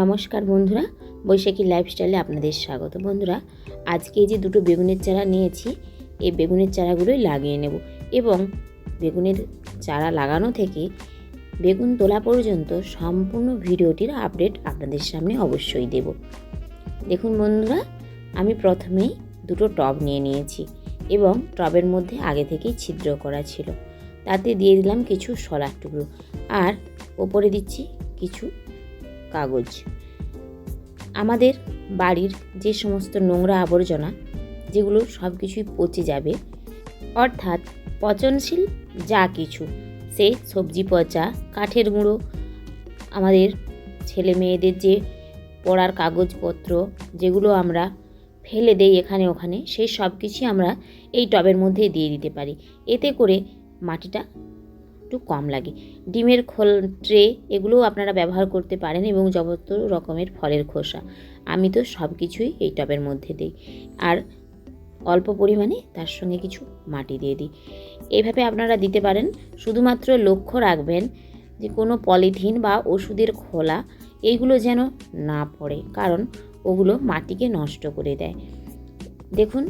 নমস্কার বন্ধুরা, বৈশাখী লাইফস্টাইলে আপনাদের স্বাগত। বন্ধুরা, আজকে যে দুটো বেগুনের চারা নিয়েছি, এই বেগুনের চারাগুলোই লাগিয়ে নেব এবং বেগুনের চারা লাগানো থেকে বেগুন তোলা পর্যন্ত সম্পূর্ণ ভিডিওটির আপডেট আপনাদের সামনে অবশ্যই দেব। দেখুন বন্ধুরা, আমি প্রথমেই দুটো টব নিয়ে নিয়েছি এবং টবের মধ্যে আগে থেকেই ছিদ্র করা ছিল। তাতে দিয়ে দিলাম কিছু শলার টুকরো। আর ওপরে দিচ্ছি কিছু কাগজ। আমাদের বাড়ির যে সমস্ত নোংরা আবর্জনা, যেগুলো সব কিছুই পচে যাবে, অর্থাৎ পচনশীল যা কিছু, সে সবজি পচা, কাঠের গুঁড়ো, আমাদের ছেলে মেয়েদের যে পড়ার কাগজপত্র, যেগুলো আমরা ফেলে দেই এখানে ওখানে সেই সব কিছুই আমরা এই টবের মধ্যে দিয়ে দিতে পারি। এতে করে মাটিটা একটু কম লাগে। ডিমের খোল ট্রে এগুলোও আপনারা ব্যবহার করতে পারেন এবং যত রকমের ফলের খোসা। আমি তো সব কিছুই এই টবের মধ্যে দিই। আর অল্প পরিমাণে তার সঙ্গে কিছু মাটি দিয়ে দিই। এইভাবে আপনারা দিতে পারেন। শুধুমাত্র লক্ষ্য রাখবেন যে কোনো পলিথিন বা ওষুধের খোলা এইগুলো যেন না পড়ে, কারণ ওগুলো মাটিকে নষ্ট করে দেয়। দেখুন,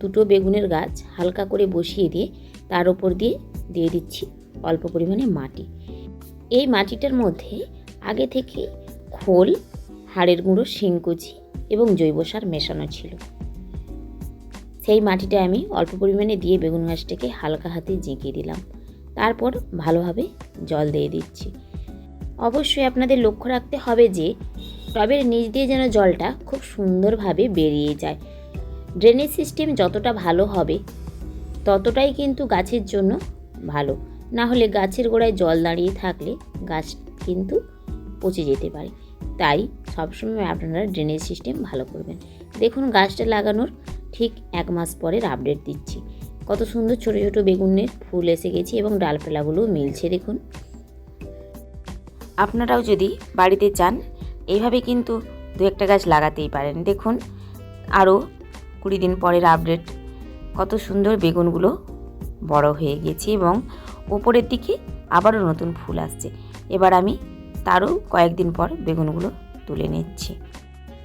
দুটো বেগুনের গাছ হালকা করে বসিয়ে দিয়ে তার ওপর দিয়ে দিয়ে দিচ্ছি অল্প পরিমাণে মাটি। এই মাটিটার মধ্যে আগে থেকে খোল, হাড়ের গুঁড়ো, শিংকুচি এবং জৈব সার মেশানো ছিল। সেই মাটিটা আমি অল্প পরিমাণে দিয়ে বেগুন গাছটাকে হালকা হাতে জিঁকিয়ে দিলাম। তারপর ভালোভাবে জল দিয়ে দিচ্ছি। অবশ্যই আপনাদের লক্ষ্য রাখতে হবে যে, টবের নিচ দিয়ে যেন জলটা খুব সুন্দরভাবে বেরিয়ে যায়। ড্রেনেজ সিস্টেম যতটা ভালো হবে, ততটাই কিন্তু গাছের জন্য ভালো। না হলে গাছের গোড়ায় জল দাঁড়িয়ে থাকলে গাছ কিন্তু পচে যেতে পারে। তাই সবসময় আপনারা ড্রেনেজ সিস্টেম ভালো করবেন। দেখুন গাছটা লাগানোর ঠিক এক মাস পরের আপডেট দিচ্ছি। কত সুন্দর ছোটো ছোটো বেগুনের ফুল এসে গেছে এবং ডালপালাগুলোও মিলছে দেখুন। আপনারাও যদি বাড়িতে চান, এইভাবে কিন্তু দু একটা গাছ লাগাতেই পারেন। দেখুন আরও কুড়ি দিন পরের আপডেট কত সুন্দর বেগুনগুলো বড় হয়ে গেছে এবং ওপরের দিকে আবারও নতুন ফুল আসছে। এবার আমি তারও কয়েকদিন পর বেগুনগুলো তুলে নিচ্ছি।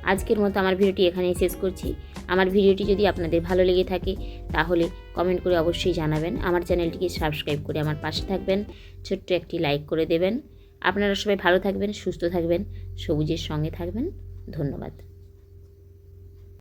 আজকের মতো আমার ভিডিওটি এখানেই শেষ করছি। আমার ভিডিওটি যদি আপনাদের ভালো লেগে থাকে, তাহলে কমেন্ট করে অবশ্যই জানাবেন। আমার চ্যানেলটিকে সাবস্ক্রাইব করে আমার পাশে থাকবেন। ছোট্ট একটি লাইক করে দেবেন। আপনারা সবাই ভালো থাকবেন, সুস্থ থাকবেন, সবুজের সঙ্গে থাকবেন। ধন্যবাদ।